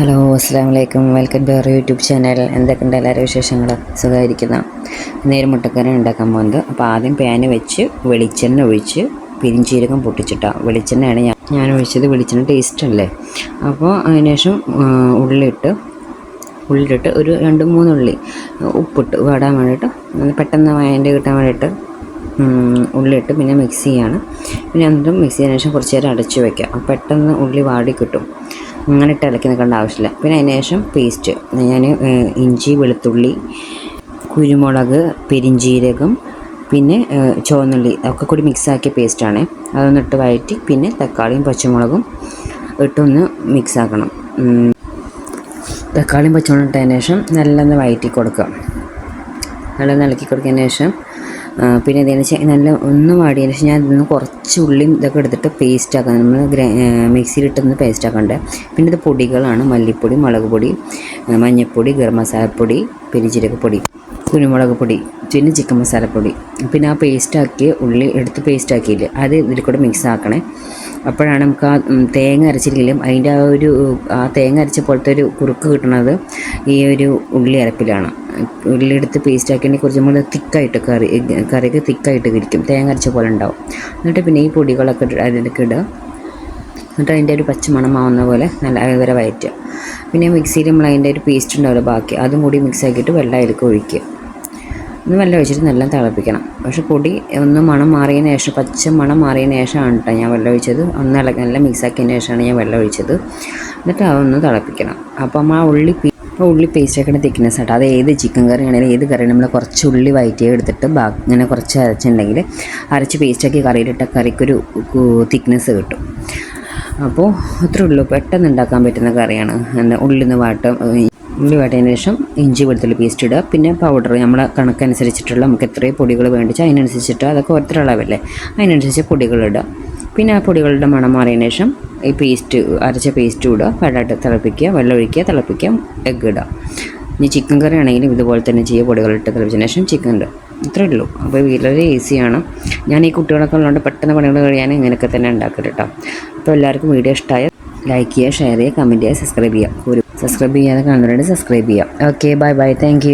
Hello അസ്സാം വലൈക്കും welcome to our YouTube channel. എന്തൊക്കെയുണ്ട് എല്ലാവരും വിശേഷങ്ങൾ സുഖമായിരിക്കുന്ന? നേരം മുട്ടക്കറി ഉണ്ടാക്കാൻ പോകുന്നത്. അപ്പോൾ ആദ്യം പാന് വെച്ച് വെളിച്ചെണ്ണ ഒഴിച്ച് പിരിഞ്ചീരകം പൊട്ടിച്ചിട്ടാണ് വെളിച്ചെണ്ണയാണ് ഞാൻ ഞാൻ ഒഴിച്ചത് വെളിച്ചെണ്ണ ടേസ്റ്റ് അല്ലേ? അപ്പോൾ അതിനുശേഷം ഉള്ളിട്ട് ഉള്ളിലിട്ട് ഒരു രണ്ട് മൂന്ന് ഉള്ളി ഉപ്പിട്ട് വാടാൻ വേണ്ടിയിട്ട് പെട്ടെന്ന് വയന്റെ കിട്ടാൻ വേണ്ടിയിട്ട് ഉള്ളിയിട്ട് പിന്നെ മിക്സ് ചെയ്യാണ്. പിന്നെ എന്നിട്ടും മിക്സ് ചെയ്തതിനു ശേഷം കുറച്ച് നേരം അടച്ച് വയ്ക്കുക പെട്ടെന്ന് ഉള്ളി വാടി കിട്ടും. അങ്ങനെ ഇട്ട് ഇളക്കി നിൽക്കേണ്ട ആവശ്യമില്ല. പിന്നെ അതിന് ശേഷം പേസ്റ്റ് ഞാൻ ഇഞ്ചി വെളുത്തുള്ളി കുരുമുളക് പെരിഞ്ചീരകം പിന്നെ ചുവന്നുള്ളി ഒക്കെ കൂടി മിക്സാക്കിയ പേസ്റ്റാണ് അതൊന്നിട്ട് വഴറ്റി പിന്നെ തക്കാളിയും പച്ചമുളകും ഇട്ടൊന്ന് മിക്സാക്കണം തക്കാളിയും പച്ചമുളകും ഇട്ടതിന് ശേഷം നല്ലൊന്ന് വഴറ്റി കൊടുക്കുക നല്ലൊന്ന് ഇളക്കി കൊടുത്തതിന് ശേഷം പിന്നെ ഇതിന് ശേഷം നല്ല ഒന്ന് വാടിയതിന് ശേഷം ഞാൻ ഇതിന്ന് കുറച്ച് ഉള്ളിയും ഇതൊക്കെ എടുത്തിട്ട് പേസ്റ്റ് ആക്കാം. നമ്മൾ മിക്സിയിലിട്ടൊന്ന് പേസ്റ്റ് ആക്കണ്ടേ? പിന്നെ ഇത് പൊടികളാണ്. മല്ലിപ്പൊടി മുളക് പൊടി മഞ്ഞൾപ്പൊടി ഗരം മസാലപ്പൊടി പെരിഞ്ചീരകപ്പൊടി കുരുമുളക് പൊടി പിന്നെ ചിക്കൻ മസാലപ്പൊടി പിന്നെ ആ പേസ്റ്റാക്കിയ ഉള്ളി എടുത്ത് പേസ്റ്റ് ആക്കിയില്ലേ? അത് ഇതിൽ കൂടെ മിക്സ് ആക്കണേ. അപ്പോഴാണ് നമുക്ക് ആ തേങ്ങ അരച്ചില്ലെങ്കിലും അതിന്റെ ആ ഒരു ആ തേങ്ങ അരച്ച പോലത്തെ ഒരു കുറുക്ക് കിട്ടുന്നത് ഈ ഒരു ഉള്ളി അരപ്പിലാണ്. ഉള്ളി പേസ്റ്റാക്കിയതിനെ പേസ്റ്റ് നമ്മൾ കുറച്ചും കൂടെ തിക്കായിട്ട് കറി കറിക്ക് തിക്കായിട്ട് ഇരിക്കും തേങ്ങ അരച്ച പോലെ ഉണ്ടാവും. എന്നിട്ട് പിന്നെ ഈ പൊടികളൊക്കെ അതിലേക്ക് ഇടുക. എന്നിട്ട് അതിന്റെ ഒരു പച്ചമണമാവുന്ന പോലെ നല്ല വരെ വയറ്റുക. പിന്നെ മിക്സിയിൽ നമ്മൾ അതിന്റെ ഒരു പേസ്റ്റ് ഉണ്ടാവില്ല ബാക്കി അതും കൂടി മിക്സ് ആക്കിയിട്ട് വെള്ളം അതിലേക്ക് ഒഴിക്കുക. ഒന്ന് വെള്ളം ഒഴിച്ചിട്ട് നല്ല തിളപ്പിക്കണം. പക്ഷേ പൊടി ഒന്ന് മണം മാറിയതിന് ശേഷം പച്ച മണം മാറിയതിന് ശേഷമാണ് കേട്ടോ ഞാൻ വെള്ളം ഒഴിച്ചത്. ഒന്ന് നല്ല മിക്സ് ആക്കിയതിന് ശേഷമാണ് ഞാൻ വെള്ളം ഒഴിച്ചത്. എന്നിട്ട് അതൊന്ന് തിളപ്പിക്കണം. അപ്പം ആ ഉള്ളി ഉള്ളി പേസ്റ്റ് ആക്കുന്ന തിക്നെസ് ആട്ടോ അത് ഏത് ചിക്കൻ കറി ആണെങ്കിലും ഏത് കറി നമ്മൾ കുറച്ച് ഉള്ളി വയറ്റി എടുത്തിട്ട് ബാക്കി ഇങ്ങനെ കുറച്ച് അരച്ചിട്ടുണ്ടെങ്കിൽ അരച്ച് പേസ്റ്റാക്കി കറിയിലിട്ട കറിക്കൊരു തിക്നെസ് കിട്ടും. അപ്പോൾ അത്രേ ഉള്ളൂ. പെട്ടെന്ന് ഉണ്ടാക്കാൻ പറ്റുന്ന കറിയാണ്. എന്താ ഉള്ളിന്ന് വാട്ടം ഉള്ളി വാട്ടിയതിന് ശേഷം ഇഞ്ചി വെളുത്തുള്ളി പേസ്റ്റ് ഇടുക. പിന്നെ പൗഡർ നമ്മളെ കണക്കനുസരിച്ചിട്ടുള്ള നമുക്ക് എത്രയും പൊടികൾ വേണ്ടിച്ചാൽ അതിനനുസരിച്ചിട്ട് അതൊക്കെ ഒരത്ര അളവല്ലേ? അതിനനുസരിച്ച് പൊടികൾ ഇടുക. പിന്നെ ആ പൊടികളുടെ മണം മാറിയതിന് ശേഷം ഈ പേസ്റ്റ് അരച്ച പേസ്റ്റ് ഇടുക വെള്ളമായിട്ട് തിളപ്പിക്കുക വെള്ളം ഒഴിക്കുക തിളപ്പിക്കുക എഗ്ഗ് ഇടുക. ഇനി ചിക്കൻ കറി ആണെങ്കിലും ഇതുപോലെ തന്നെ ചെയ്യുക പൊടികളിട്ട് തിളപ്പിച്ചതിന് ശേഷം ചിക്കൻ ഇടുക. ഇത്രേ ഉള്ളൂ. അപ്പോൾ വളരെ ഈസിയാണ് ഞാൻ ഈ കുട്ടികളൊക്കെ ഉള്ളതുകൊണ്ട് പെട്ടെന്ന് പണികൾ കഴിയാൻ ഇങ്ങനെയൊക്കെ തന്നെ ഉണ്ടാക്കരുത് കേട്ടോ. അപ്പോൾ എല്ലാവർക്കും വീഡിയോ ഇഷ്ടമായ ലൈക്ക് ചെയ്യുക ഷെയർ ചെയ്യുക കമന്റ് ചെയ്യുക സബ്സ്ക്രൈബ് ചെയ്യുക. ഒരു സബ്സ്ക്രൈബ് ചെയ്യാതെ കാണുന്നവരുണ്ട് സബ്സ്ക്രൈബ് ചെയ്യുക. Okay bye bye thank